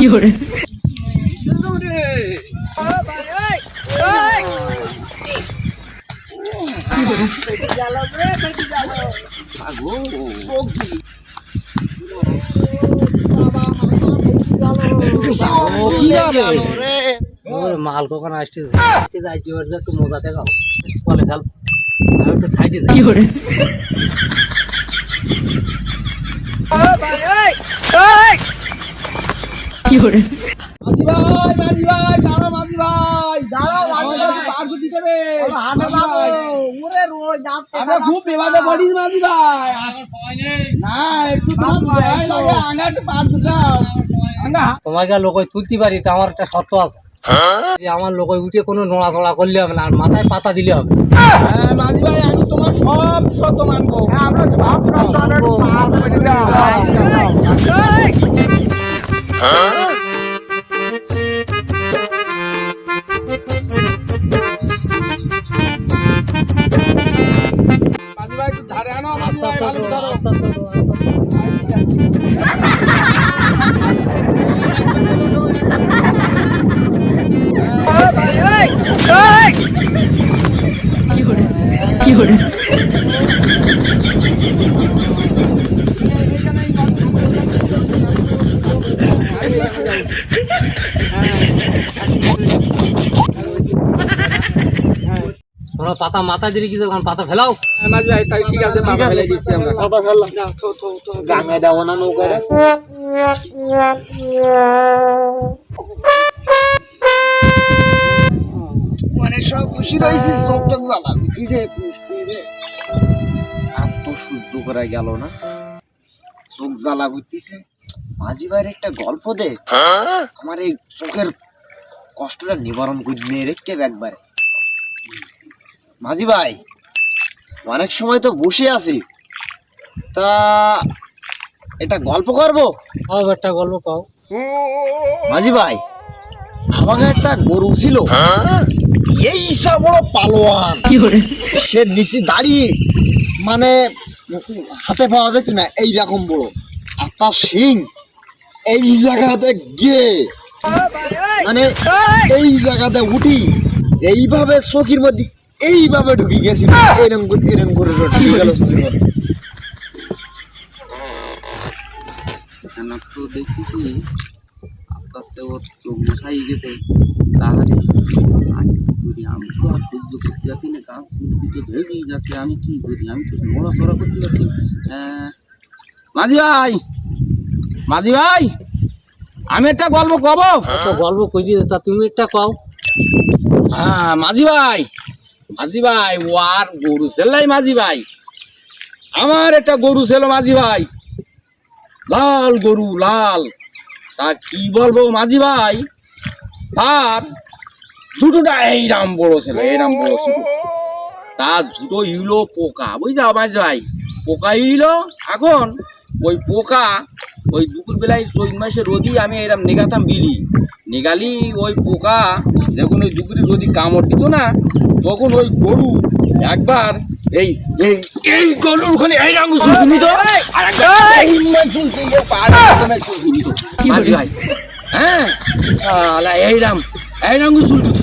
কি করে? মাল কখন আসতেছে? একটু মজা দেখাও। বলে খেল সাইডে যাই। কি করে? পার করে? দিতে হবে আমরা খুব বিবাদে পড়িস মাঝি ভাই না একটু তোমার ভয় লাগে আঙ্গা একটু পার তোমাকে লোক তুলতে পারি তো আমার একটা শর্ত আছে। যে আমার লোক উঠে কোনো নোড়া নড়াচড়া করলে হবে না আর মাথায় পাতা দিলে হবে। হ্যাঁ মাঝি ভাই আমি তোমার সব শত মানবো। 有人，তোমরা পাতা মাথা দিলে কি যখন পাতা ফেলাও। হ্যাঁ, মাঝি ভাই তাই ঠিক আছে ফেলে দিচ্ছি আমরা। মানে সব খুশি রয়েছি টোক জ্বালা বুঝিছে আর তো সহ্য করা গেল না। চোখ জ্বালা করতেছে। মাঝি ভাইয়ের একটা গল্প দে। আমার এই চোখের কষ্টটা নিবারণ করে নিয়ে রেখে একবারে। মাঝি ভাই অনেক সময় তো বসে আছি। তা এটা গল্প করব? একটা গল্প পাও। মাঝি ভাই আমাকে একটা গরু ছিল। এই সব বড় পালোয়ান। সে নিচে দাঁড়িয়ে মানে হাতে পাওয়া যেত না এইরকম বড়। আর তার শিং এই জায়গাতে গিয়ে মানে এই জায়গাতে উঠি। এইভাবে চকির মধ্যে এইভাবে ঢুকে গেছিল। এরম করে এরম করে ঢুকে গেল চকির মধ্যে কেন তো দেখতেছি আস্তে আস্তে ওর চোখ মশাই গেছে। তাহলে কি করি আমি তো আর সহ্য করতে যাচ্ছি না গাছ তো যাচ্ছে আমি কি করি? আমি তো নড়াচড়া করতে। আহ, মাঝি ভাই! মাঝি ভাই! আমি একটা গল্প কব? একটা গল্প করি তা তুমি একটা কও। হ্যাঁ মাঝি ভাই! মাঝি ভাই ও আর গরু ছেলাই মাঝি ভাই আমার একটা গরু ছিল মাঝি ভাই লাল গরু, লাল। তা কি বলব মাঝি ভাই তার দুটোটা এইরাম বড় ছিল এইরাম বড় ছিল। তার দুটো ইলো পোকা বুঝছ মাঝি ভাই পোকা ইলো এখন ওই পোকা ওই দুপুর বেলায় চৈত মাসে রোদি আমি এরম নেগাতাম বিলি। নেগালি ওই পোকা যখন ওই দুপুরে রোদি কামড় দিত না তখন ওই গরু একবার এই এই এই গরুর ওখানে এই রঙ চুলকুনি তো? এই এই। ভাই। হ্যাঁ? এই রঙ চুলকুনি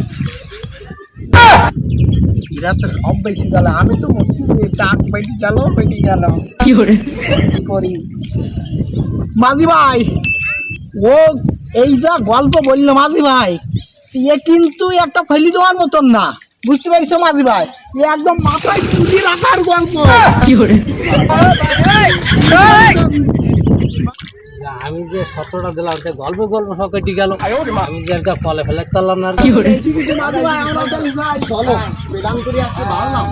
এরা তো সব বেশি গেল। আমি তো মরতেছি 人，করি? মাঝি ভাই ও এই যা গল্প বলল মাঝি ভাই ইয়ে কিন্তু একটা ফেলি দেওয়ার মতন না বুঝতে পারিস মাঝি ভাই একদম মাথায় তুলি রাখার গল্প কি করে আমি যে সতেরোটা দিলাম যে গল্প গল্প সব কেটে গেল আমি যে একটা ফলে ফেলে করলাম না কি করে চলো বেদান করে আসতে পারলাম